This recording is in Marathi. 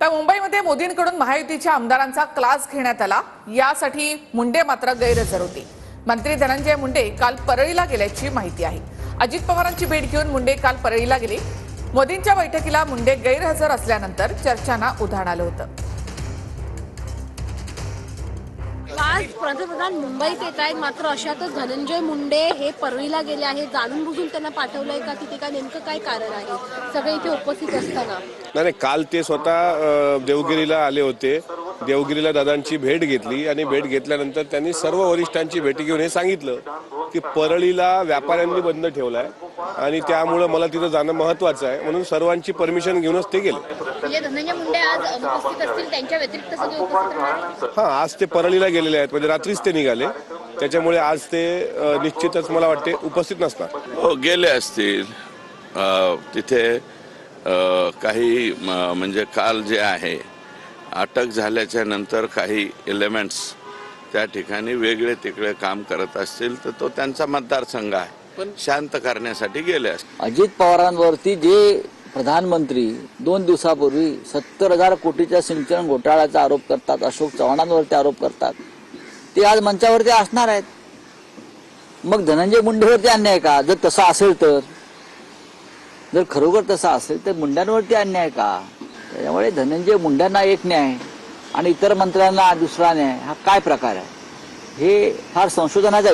तर मुंबईमध्ये मोदींकडून महायुतीच्या आमदारांचा क्लास घेण्यात आला. यासाठी मुंडे मात्र गैरहजर होते. मंत्री धनंजय मुंडे काल परळीला गेल्याची माहिती आहे. अजित पवारांची भेट घेऊन मुंडे काल परळीला गेले. मोदींच्या बैठकीला मुंडे गैरहजर असल्यानंतर चर्चांना उधाण आलं होतं. आज पंतप्रधान मुंबईत येत आहेत. मात्र अशातच धनंजय मुंडे हे परळीला गेले आहेत. जाणून बुजून त्यांना पाठवलंय का तिथे काय नेमकं काय कारण आहे? सगळे इथे उपस्थित असताना. नाही नाही काल ते स्वतः देवगिरीला आले होते. देवगिरीला दादांची भेट घेतली आणि भेट घेतल्यानंतर त्यांनी सर्व वरिष्ठांची भेटी घेऊन हे सांगितलं. की परळीला व्यापाऱ्यांनी बंद ठेवलाय आणि त्यामुळं मला तिथं जाणं महत्वाचं आहे. म्हणून सर्वांची परमिशन घेऊनच ते गेले. धनंजय मुंडे आज उपस्थित असतील त्यांच्या व्यतिरिक्त हां आज ते परळीला गेलेले आहेत. म्हणजे रात्रीच ते निघाले. त्याच्यामुळे आज ते निश्चितच मला वाटते उपस्थित नसणार. हो गेले असतील. अ, तिथे अ, काही म्हणजे काल जे आहे अटक झाल्याच्यानंतर काही एलिमेंट्स त्या ठिकाणी वेगळे तिकडे काम करत असतील तर तो त्यांचा मतदारसंघ आहे. पण शांत करण्यासाठी गेले असतील. अजित पवारांवरती जे प्रधानमंत्री दोन दिवसापूर्वी सत्तर हजार कोटीच्या सिंचन घोटाळ्याचा आरोप करतात अशोक चव्हाणांवरती आरोप करतात ते आज मंचावरती असणार आहेत. मग धनंजय मुंडेवरती अन्याय का? जर तसं असेल तर जर खरोखर तसं असेल तर मुंड्यांवरती अन्याय का? त्याच्यामुळे धनंजय मुंड्यांना एक न्याय. आणि इतर मंत्र्यांना दुसरा न्याय हा काय प्रकार आहे? हे फार संशोधनाचा